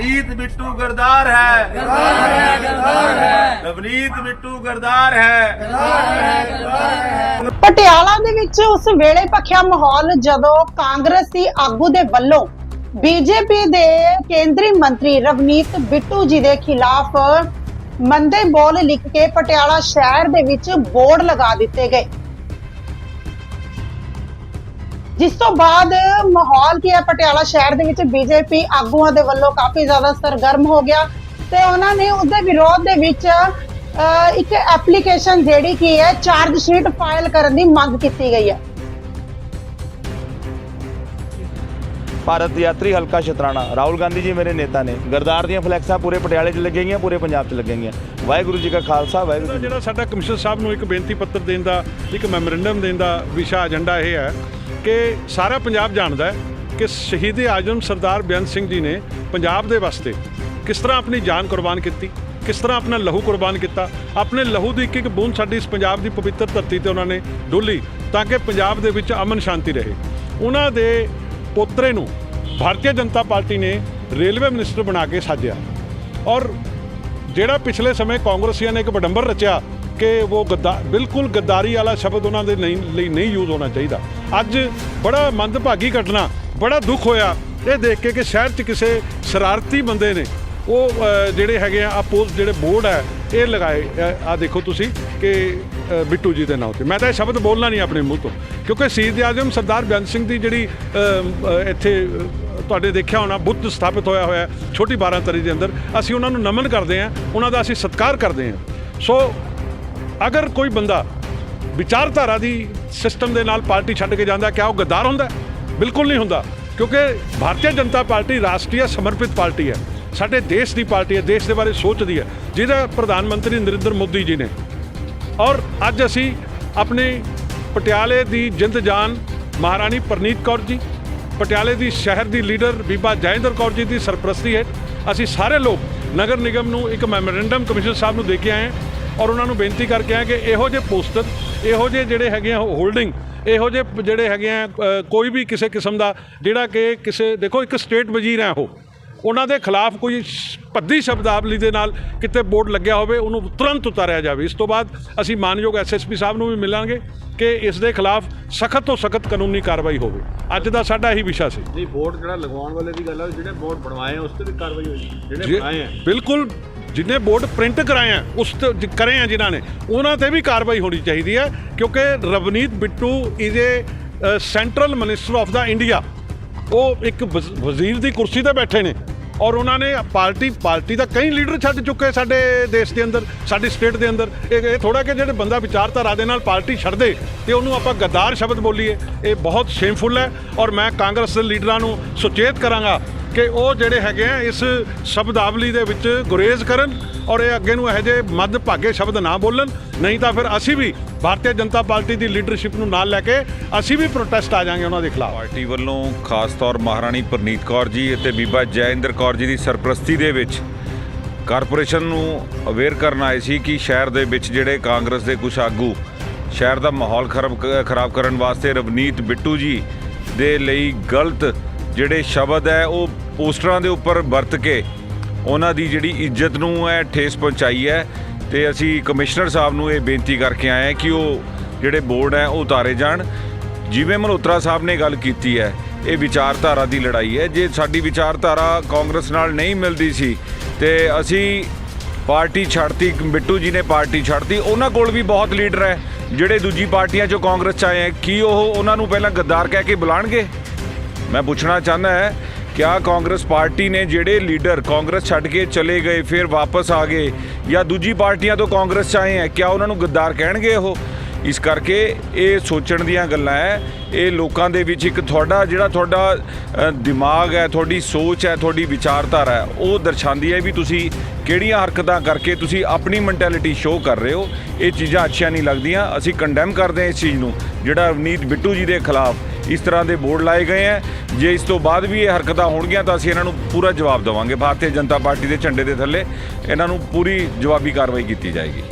ਰਵਨੀਤ ਬਿੱਟੂ ਗਰਦਾਰ ਹੈ। ਗਰਦਾਰ ਹੈ ਗਰਦਾਰ ਹੈ ਰਵਨੀਤ ਬਿੱਟੂ ਗਰਦਾਰ ਹੈ। ਪਟਿਆਲਾ ਦੇ ਵਿੱਚ ਉਸ ਵੇਲੇ ਭਖਿਆ ਮਾਹੌਲ ਜਦੋਂ ਕਾਂਗਰਸੀ ਆਗੂ ਦੇ ਵੱਲੋਂ ਬੀਜੇਪੀ ਦੇ ਕੇਂਦਰੀ ਮੰਤਰੀ ਰਵਨੀਤ ਬਿੱਟੂ ਜੀ ਦੇ ਖਿਲਾਫ ਮੰਦੇ ਬੋਲ ਲਿਖ ਕੇ ਪਟਿਆਲਾ ਸ਼ਹਿਰ ਦੇ ਵਿੱਚ ਬੋਰਡ ਲਗਾ ਦਿੱਤੇ ਗਏ। ਜਿਸ ਤੋਂ ਬਾਅਦ ਮਾਹੌਲ ਕੀ ਹੈ? ਪਟਿਆਲਾ ਸ਼ਹਿਰ ਦੇ ਵਿੱਚ ਬੀਜੇਪੀ ਆਗੂਆਂ ਦੇ ਵੱਲੋਂ ਕਾਫੀ ਜ਼ਿਆਦਾ ਸਰਗਰਮ ਹੋ ਗਿਆ ਤੇ ਉਹਨਾਂ ਨੇ ਉਹਦੇ ਵਿਰੋਧ ਦੇ ਵਿੱਚ ਇੱਕ ਐਪਲੀਕੇਸ਼ਨ ਜਿਹੜੀ ਕੀ ਹੈ ਚਾਰਜ ਸ਼ੀਟ ਫਾਈਲ ਕਰਨ ਦੀ ਮੰਗ ਕੀਤੀ ਗਈ ਹੈ। ਭਾਰਤ ਯਾਤਰੀ ਹਲਕਾ ਸ਼ਤਰਾਣਾ। ਰਾਹੁਲ ਗਾਂਧੀ ਜੀ ਮੇਰੇ ਨੇਤਾ ਨੇ। ਗਰਦਾਰ ਦੀਆਂ ਫਲੈਕਸਾਂ ਪੂਰੇ ਪਟਿਆਲੇ 'ਚ ਲੱਗੀਆਂ ਪੂਰੇ ਪੰਜਾਬ 'ਚ ਲੱਗੀਆਂ। ਵਾਹਿਗੁਰੂ ਜੀ ਕਾ ਖਾਲਸਾ ਵਾਹਿਗੁਰੂ ਜਿਹੜਾ ਸਾਡਾ ਕਮਿਸ਼ਨਰ ਸਾਹਿਬ ਨੂੰ ਇੱਕ ਬੇਨਤੀ ਪੱਤਰ ਦੇਣ ਦਾ ਇੱਕ ਮੈਮੋਰੈਂਡਮ ਦੇਣ ਦਾ ਵਿਸ਼ਾ ਏਜੰਡਾ ਇਹ ਹੈ ਕਿ ਸਾਰਾ ਪੰਜਾਬ ਜਾਣਦਾ ਹੈ ਕਿ ਸ਼ਹੀਦ ਆਜਮ ਸਰਦਾਰ ਬੇਅੰਤ ਸਿੰਘ ਜੀ ਨੇ ਪੰਜਾਬ ਦੇ ਵਾਸਤੇ ਕਿਸ ਤਰ੍ਹਾਂ ਆਪਣੀ ਜਾਨ ਕੁਰਬਾਨ ਕੀਤੀ, ਕਿਸ ਤਰ੍ਹਾਂ ਆਪਣਾ ਲਹੂ ਕੁਰਬਾਨ ਕੀਤਾ, ਆਪਣੇ ਲਹੂ ਦੀ ਇੱਕ ਇੱਕ ਬੂੰਦ ਸਾਡੀ ਇਸ ਪੰਜਾਬ ਦੀ ਪਵਿੱਤਰ ਧਰਤੀ ਤੇ ਉਹਨਾਂ ਨੇ ਡੋਲੀ ਤਾਂ ਕਿ ਪੰਜਾਬ ਦੇ ਵਿੱਚ ਅਮਨ ਸ਼ਾਂਤੀ ਰਹੇ। ਉਹਨਾਂ ਦੇ ਪੋਤਰੇ ਨੂੰ ਭਾਰਤੀ ਜਨਤਾ ਪਾਰਟੀ ਨੇ ਰੇਲਵੇ ਮਿਨਿਸਟਰ ਬਣਾ ਕੇ ਸਾਜਿਆ। ਔਰ ਜਿਹੜਾ ਪਿਛਲੇ ਸਮੇਂ ਕਾਂਗਰਸੀਆਂ ਨੇ ਇੱਕ ਬਡੰਬਰ ਰਚਿਆ ਕਿ ਉਹ ਗੱਦਾ, ਬਿਲਕੁਲ ਗੱਦਾਰੀ ਵਾਲਾ ਸ਼ਬਦ ਉਹਨਾਂ ਦੇ ਨਹੀਂ, ਲਈ ਨਹੀਂ ਯੂਜ਼ ਹੋਣਾ ਚਾਹੀਦਾ। ਅੱਜ ਬੜਾ ਮੰਦਭਾਗੀ ਘਟਨਾ, ਬੜਾ ਦੁੱਖ ਹੋਇਆ। ਇਹ ਦੇਖ ਕੇ ਕਿ ਸ਼ਹਿਰ 'ਚ ਕਿਸੇ ਸ਼ਰਾਰਤੀ ਬੰਦੇ ਨੇ ਉਹ ਜਿਹੜੇ ਹੈਗੇ ਆ ਆਪੋਜ਼ ਜਿਹੜੇ ਬੋਰਡ ਹੈ ਇਹ ਲਗਾਏ। ਆ ਦੇਖੋ ਤੁਸੀਂ ਕਿ ਬਿੱਟੂ ਜੀ ਦੇ ਨਾਂ ਤੇ। ਮੈਂ ਤਾਂ ਇਹ ਸ਼ਬਦ ਬੋਲਣਾ ਨਹੀਂ ਆਪਣੇ ਮੂੰਹ ਤੋਂ, ਕਿਉਂਕਿ ਸ਼ਹੀਦ ਆਜ਼ਮ ਸਰਦਾਰ ਬੇਅੰਤ ਸਿੰਘ ਦੀ ਜਿਹੜੀ ਇੱਥੇ ਤੁਹਾਡੇ ਦੇਖਿਆ ਹੋਣਾ, ਬੁੱਤ ਸਥਾਪਿਤ ਹੋਇਆ ਹੋਇਆ ਛੋਟੀ ਬਾਰਾਂ ਤਰੀ ਦੇ ਅੰਦਰ। ਅਸੀਂ ਉਹਨਾਂ ਨੂੰ ਨਮਨ ਕਰਦੇ ਹਾਂ, ਉਹਨਾਂ ਦਾ ਅਸੀਂ ਸਤਿਕਾਰ ਕਰਦੇ ਹਾਂ। ਸੋ ਅਗਰ ਕੋਈ ਬੰਦਾ ਵਿਚਾਰਧਾਰਾ ਦੀ ਸਿਸਟਮ ਦੇ ਨਾਲ ਪਾਰਟੀ ਛੱਡ ਕੇ ਜਾਂਦਾ, ਕਿਆ ਉਹ ਗੱਦਾਰ ਹੁੰਦਾ? ਬਿਲਕੁਲ ਨਹੀਂ ਹੁੰਦਾ, ਕਿਉਂਕਿ ਭਾਰਤੀ ਜਨਤਾ ਪਾਰਟੀ ਰਾਸ਼ਟਰੀ ਸਮਰਪਿਤ ਪਾਰਟੀ ਹੈ। ਸਾਡੇ ਦੇਸ਼ ਦੀ ਪਾਰਟੀ ਹੈ, ਦੇਸ਼ ਦੇ ਬਾਰੇ ਸੋਚਦੀ ਹੈ, ਜਿਹਦਾ ਪ੍ਰਧਾਨ ਮੰਤਰੀ ਨਰਿੰਦਰ ਮੋਦੀ ਜੀ ਨੇ। ਔਰ ਅੱਜ ਅਸੀਂ ਆਪਣੇ ਪਟਿਆਲੇ ਦੀ ਜਿੰਦ ਜਾਨ ਮਹਾਰਾਣੀ ਪ੍ਰਨੀਤ ਕੌਰ ਜੀ, ਪਟਿਆਲੇ ਦੀ ਸ਼ਹਿਰ ਦੀ ਲੀਡਰ ਬੀਬਾ ਜੈਂਦਰ ਕੌਰ ਜੀ ਦੀ ਸਰਪ੍ਰਸਤੀ ਹੈ ਅਸੀਂ ਸਾਰੇ ਲੋਕ ਨਗਰ ਨਿਗਮ ਨੂੰ ਇੱਕ ਮੈਮੋਰੈਂਡਮ ਕਮਿਸ਼ਨ ਸਾਹਿਬ ਨੂੰ ਦੇ ਕੇ ਆਏ ਹਾਂ। ਔਰ ਉਹਨਾਂ ਨੂੰ ਬੇਨਤੀ ਕਰਕੇ ਆਏ ਕਿ ਇਹੋ ਜਿਹੇ ਪੋਸਟਰ ਇਹੋ ਜਿਹੇ ਜਿਹੜੇ ਹੈਗੇ ਆ ਹੋਲਡਿੰਗ ਇਹੋ ਜਿਹੇ ਜਿਹੜੇ ਹੈਗੇ ਆ ਕੋਈ ਵੀ ਕਿਸੇ ਕਿਸਮ ਦਾ ਜਿਹੜਾ ਕਿ ਕਿਸੇ ਦੇਖੋ ਇੱਕ ਸਟੇਟ ਵਜ਼ੀਰ ਹੈ ਉਹ ਉਹਨਾਂ ਦੇ ਖਿਲਾਫ ਕੋਈ ਭੱਦੀ ਸ਼ਬਦਾਵਲੀ ਦੇ ਨਾਲ ਕਿਤੇ ਬੋਰਡ ਲੱਗਿਆ ਹੋਵੇ ਉਹਨੂੰ ਤੁਰੰਤ ਉਤਾਰਿਆ ਜਾਵੇ। ਇਸ ਤੋਂ ਬਾਅਦ ਅਸੀਂ ਮਾਨਯੋਗ ਐਸਐਸਪੀ ਸਾਹਿਬ ਨੂੰ ਵੀ ਮਿਲਾਂਗੇ ਕਿ ਇਸ ਦੇ ਖਿਲਾਫ ਸਖਤ ਤੋਂ ਸਖਤ ਕਾਨੂੰਨੀ ਕਾਰਵਾਈ ਹੋਵੇ। ਅੱਜ ਦਾ ਸਾਡਾ ਇਹੀ ਵਿਸ਼ਾ ਸੀ। ਨਹੀਂ ਬੋਰਡ ਜਿਹੜਾ ਲਗਵਾਉਣ ਵਾਲੇ ਦੀ ਗੱਲ ਹੈ ਜਿਹੜੇ ਬੋਰਡ ਬਣਵਾਏ ਆ ਉਸ ਤੇ ਵੀ ਕਾਰਵਾਈ ਹੋਈ ਜਿਹੜੇ ਜੇ- ਬਣਾਏ ਆ। ਬਿਲਕੁਲ ਜਿਨੇ ਬੋਰਡ ਪ੍ਰਿੰਟ ਕਰਾਏ ਆ, ਉਸ ਤੇ ਕਰੇ ਆ ਜਿਨ੍ਹਾਂ ਨੇ, ਉਹਨਾਂ ਤੇ ਵੀ ਕਾਰਵਾਈ ਹੋਣੀ ਚਾਹੀਦੀ ਹੈ, ਕਿਉਂਕਿ Ravneet Bittu is a central minister of the India ਉਹ ਇੱਕ ਵਜ਼ੀਰ ਦੀ ਕੁਰਸੀ ਤੇ ਬੈਠੇ ਨੇ, ਔਰ ਉਹਨਾਂ ਨੇ ਪਾਰਟੀ ਪਾਰਟੀ ਦਾ ਕਈ ਲੀਡਰ ਛੱਡ ਚੁੱਕੇ ਸਾਡੇ ਦੇਸ਼ ਦੇ ਅੰਦਰ, ਸਾਡੀ ਸਟੇਟ ਦੇ ਅੰਦਰ। ਇਹ ਇਹ ਥੋੜਾ ਕਿ ਜਿਹੜੇ ਬੰਦਾ ਵਿਚਾਰਧਾਰਾ ਦੇ ਨਾਲ ਪਾਰਟੀ ਛੱਡਦੇ, ਤੇ ਉਹਨੂੰ ਆਪਾਂ ਗੱਦਾਰ ਸ਼ਬਦ ਬੋਲੀਏ, ਇਹ ਬਹੁਤ ਸ਼ੇਮਫੁਲ ਹੈ, ਔਰ ਮੈਂ ਕਾਂਗਰਸ ਦੇ ਲੀਡਰਾਂ ਨੂੰ ਸੁਚੇਤ ਕਰਾਂਗਾ ਕਿ ਉਹ ਜਿਹੜੇ ਹੈਗੇ ਆ ਇਸ ਸ਼ਬਦਾਵਲੀ ਦੇ ਵਿੱਚ ਗੁਰੇਜ਼ ਕਰਨ ਔਰ ਇਹ ਅੱਗੇ ਨੂੰ ਇਹੋ ਜਿਹੇ ਮੱਧ ਭਾਗੇ ਸ਼ਬਦ ਨਾ ਬੋਲਣ। ਨਹੀਂ ਤਾਂ ਫਿਰ ਅਸੀਂ ਵੀ ਭਾਰਤੀ ਜਨਤਾ ਪਾਰਟੀ ਦੀ ਲੀਡਰਸ਼ਿਪ ਨੂੰ ਨਾਲ ਲੈ ਕੇ ਅਸੀਂ ਵੀ ਪ੍ਰੋਟੈਸਟ ਆ ਜਾਾਂਗੇ ਉਹਨਾਂ ਦੇ ਖਿਲਾਫ। ਪਾਰਟੀ ਵੱਲੋਂ ਖਾਸ ਤੌਰ ਮਹਾਰਾਣੀ ਪ੍ਰਨੀਤ ਕੌਰ ਜੀ ਅਤੇ ਬੀਬਾ ਜੈਇੰਦਰ ਕੌਰ ਜੀ ਦੀ ਸਰਪ੍ਰਸਤੀ ਦੇ ਵਿੱਚ ਕਾਰਪੋਰੇਸ਼ਨ ਨੂੰ ਅਵੇਅਰ ਕਰਨ ਆਏ ਸੀ ਕਿ ਸ਼ਹਿਰ ਦੇ ਵਿੱਚ ਜਿਹੜੇ ਕਾਂਗਰਸ ਦੇ ਕੁਝ ਆਗੂ ਸ਼ਹਿਰ ਦਾ ਮਾਹੌਲ ਖਰਾਬ ਖਰਾਬ ਕਰਨ ਵਾਸਤੇ ਰਵਨੀਤ ਬਿੱਟੂ ਜੀ ਦੇ ਲਈ ਗਲਤ ਜਿਹੜੇ ਸ਼ਬਦ ਹੈ, ਉਹ ਪੋਸਟਰਾਂ ਦੇ ਉੱਪਰ ਵਰਤ ਕੇ ਉਹਨਾਂ ਦੀ ਜਿਹੜੀ ਇੱਜ਼ਤ ਨੂੰ ਹੈ, ਠੇਸ ਪਹੁੰਚਾਈ ਹੈ ਤੇ ਅਸੀਂ ਕਮਿਸ਼ਨਰ ਸਾਹਿਬ ਨੂੰ ਇਹ ਬੇਨਤੀ ਕਰਕੇ ਆਏ ਹਾਂ ਕਿ ਉਹ ਜਿਹੜੇ ਬੋਰਡ ਹੈ, ਉਹ ਉਤਾਰੇ ਜਾਣ। ਜਿਵੇਂ ਮਲਹੋਤਰਾ ਸਾਹਿਬ ਨੇ ਗੱਲ ਕੀਤੀ ਹੈ, ਇਹ ਵਿਚਾਰਧਾਰਾ ਦੀ ਲੜਾਈ ਹੈ। ਜੇ ਸਾਡੀ ਵਿਚਾਰਧਾਰਾ ਕਾਂਗਰਸ ਨਾਲ ਨਹੀਂ ਮਿਲਦੀ ਸੀ, ਤੇ ਅਸੀਂ ਪਾਰਟੀ ਛੱਡਤੀ, ਬਿੱਟੂ ਜੀ ਨੇ ਪਾਰਟੀ ਛੱਡਤੀ, ਉਹਨਾਂ ਕੋਲ ਵੀ ਬਹੁਤ ਲੀਡਰ ਹੈ। ਜਿਹੜੇ ਦੂਜੀ ਪਾਰਟੀਆਂ ਚੋਂ ਕਾਂਗਰਸ ਚ ਆਏ ਹੈ, ਕੀ ਉਹ ਉਹਨਾਂ ਨੂੰ ਪਹਿਲਾਂ ਗੱਦਾਰ ਕਹਿ ਕੇ ਬੁਲਾਣਗੇ? ਮੈਂ ਪੁੱਛਣਾ ਚਾਹੁੰਦਾ ਹੈ, ਕਿਆ ਕਾਂਗਰਸ ਪਾਰਟੀ ਨੇ ਜਿਹੜੇ ਲੀਡਰ ਕਾਂਗਰਸ ਛੱਡ ਕੇ ਚਲੇ ਗਏ, ਫਿਰ ਵਾਪਸ ਆ ਗਏ, ਜਾਂ ਦੂਜੀ ਪਾਰਟੀਆਂ ਤੋਂ ਕਾਂਗਰਸ ਚ ਆਏ ਹੈ, ਕਿਆ ਉਹਨਾਂ ਨੂੰ ਗੱਦਾਰ ਕਹਿਣਗੇ ਉਹ? ਇਸ ਕਰਕੇ ਇਹ ਸੋਚਣ ਦੀਆਂ ਗੱਲਾਂ ਹੈ, ਇਹ ਲੋਕਾਂ ਦੇ ਵਿੱਚ ਇੱਕ ਤੁਹਾਡਾ, ਜਿਹੜਾ ਤੁਹਾਡਾ ਦਿਮਾਗ ਹੈ, ਤੁਹਾਡੀ ਸੋਚ ਹੈ, ਤੁਹਾਡੀ ਵਿਚਾਰਧਾਰਾ ਹੈ, ਉਹ ਦਰਸਾਉਂਦੀ ਹੈ ਵੀ ਤੁਸੀਂ ਕਿਹੜੀਆਂ ਹਰਕਤਾਂ ਕਰਕੇ ਤੁਸੀਂ ਆਪਣੀ ਮੈਂਟੈਲਿਟੀ ਸ਼ੋਅ ਕਰ ਰਹੇ ਹੋ। ਇਹ ਚੀਜ਼ਾਂ ਅੱਛੀਆਂ ਨਹੀਂ ਲੱਗਦੀਆਂ, ਅਸੀਂ ਕੰਡੈਮ ਕਰਦੇ ਹਾਂ ਇਸ ਚੀਜ਼ ਨੂੰ, ਜਿਹੜਾ ਰਵਨੀਤ ਬਿੱਟੂ ਜੀ ਦੇ ਖਿਲਾਫ ਇਸ ਤਰ੍ਹਾਂ ਦੇ ਬੋਰਡ ਲਾਏ ਗਏ ਹੈ। ਜੇ ਇਸ ਤੋਂ ਬਾਅਦ ਵੀ ਇਹ ਹਰਕਤਾਂ ਹੋਣਗੀਆਂ ਤਾਂ ਅਸੀਂ ਇਹਨਾਂ ਨੂੰ ਪੂਰਾ ਜਵਾਬ ਦੇਵਾਂਗੇ। ਭਾਰਤੀ ਜਨਤਾ ਪਾਰਟੀ ਦੇ ਝੰਡੇ ਦੇ ਥੱਲੇ ਇਹਨਾਂ ਨੂੰ ਪੂਰੀ ਜਵਾਬੀ ਕਾਰਵਾਈ ਕੀਤੀ ਜਾਏਗੀ।